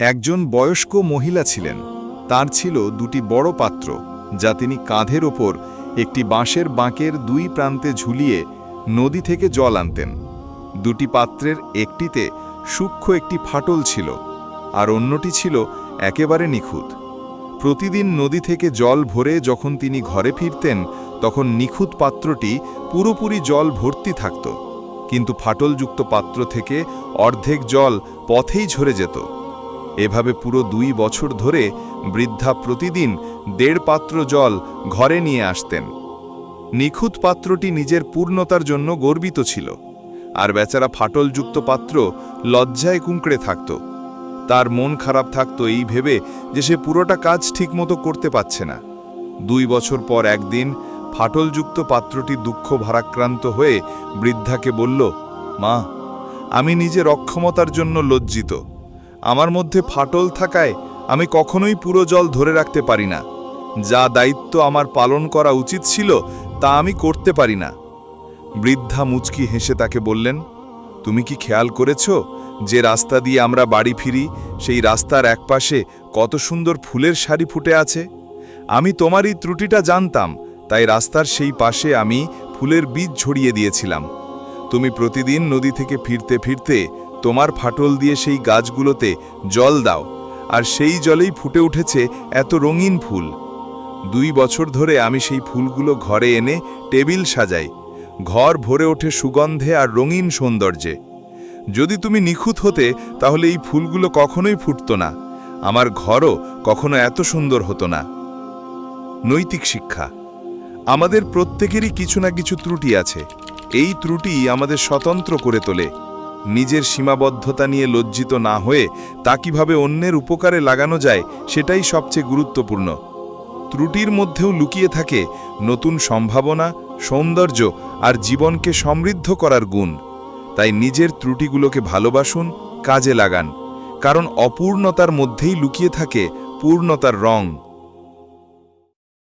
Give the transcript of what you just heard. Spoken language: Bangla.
একজন বয়স্ক মহিলা ছিলেন। তার ছিল দুটি বড় পাত্র, যা তিনি কাঁধের ওপর একটি বাঁশের বাঁকের দুই প্রান্তে ঝুলিয়ে নদী থেকে জল আনতেন। দুটি পাত্রের একটিতে সূক্ষ্ম একটি ফাটল ছিল, আর অন্যটি ছিল একেবারে নিখুঁত। প্রতিদিন নদী থেকে জল ভরে যখন তিনি ঘরে ফিরতেন, তখন নিখুঁত পাত্রটি পুরোপুরি জল ভর্তি থাকত, কিন্তু ফাটলযুক্ত পাত্র থেকে অর্ধেক জল পথেই ঝরে যেত। এভাবে পুরো দুই বছর ধরে বৃদ্ধা প্রতিদিন দেড় পাত্র জল ঘরে নিয়ে আসতেন। নিখুঁত পাত্রটি নিজের পূর্ণতার জন্য গর্বিত ছিল। আর বেচারা ফাটলযুক্ত পাত্র লজ্জায় কুঁকড়ে থাকত। তার মন খারাপ থাকত এই ভেবে যে সে পুরোটা কাজ ঠিকমতো করতে পারছে না। দুই বছর পর একদিন ফাটলযুক্ত পাত্রটি দুঃখ ভারাক্রান্ত হয়ে বৃদ্ধাকে বলল, মা, আমি নিজের অক্ষমতার জন্য লজ্জিত। আমার মধ্যে ফাটল থাকায় আমি কখনোই পুরো জল ধরে রাখতে পারি না। যা দায়িত্ব আমার পালন করা উচিত ছিল, তা আমি করতে পারি না। বৃদ্ধা মুচকি হেসে তাকে বললেন, তুমি কি খেয়াল করেছ যে রাস্তা দিয়ে আমরা বাড়ি ফিরি, সেই রাস্তার একপাশে কত সুন্দর ফুলের শাড়ি ফুটে আছে? আমি তোমার এই ত্রুটিটা জানতাম, তাই রাস্তার সেই পাশে আমি ফুলের বীজ ছড়িয়ে দিয়েছিলাম। তুমি প্রতিদিন নদী থেকে ফিরতে ফিরতে তোমার ফাটল দিয়ে সেই গাছগুলোতে জল দাও, আর সেই জলেই ফুটে উঠেছে এত রঙিন ফুল। দুই বছর ধরে আমি সেই ফুলগুলো ঘরে এনে টেবিল সাজাই, ঘর ভরে ওঠে সুগন্ধে আর রঙিন সৌন্দর্যে। যদি তুমি নিখুঁত হতে, তাহলে এই ফুলগুলো কখনোই ফুটতো না, আমার ঘরও কখনো এত সুন্দর হতো না। নৈতিক শিক্ষা, আমাদের প্রত্যেকেরই কিছু না কিছু ত্রুটি আছে, এই ত্রুটি আমাদের স্বতন্ত্র করে তোলে। নিজের সীমাবদ্ধতা নিয়ে লজ্জিত না হয়ে তা কীভাবে অন্যের উপকারে লাগানো যায় সেটাই সবচেয়ে গুরুত্বপূর্ণ। ত্রুটির মধ্যেও লুকিয়ে থাকে নতুন সম্ভাবনা, সৌন্দর্য আর জীবনকে সমৃদ্ধ করার গুণ। তাই নিজের ত্রুটিগুলোকে ভালোবাসুন, কাজে লাগান। কারণ অপূর্ণতার মধ্যেই লুকিয়ে থাকে পূর্ণতার রং।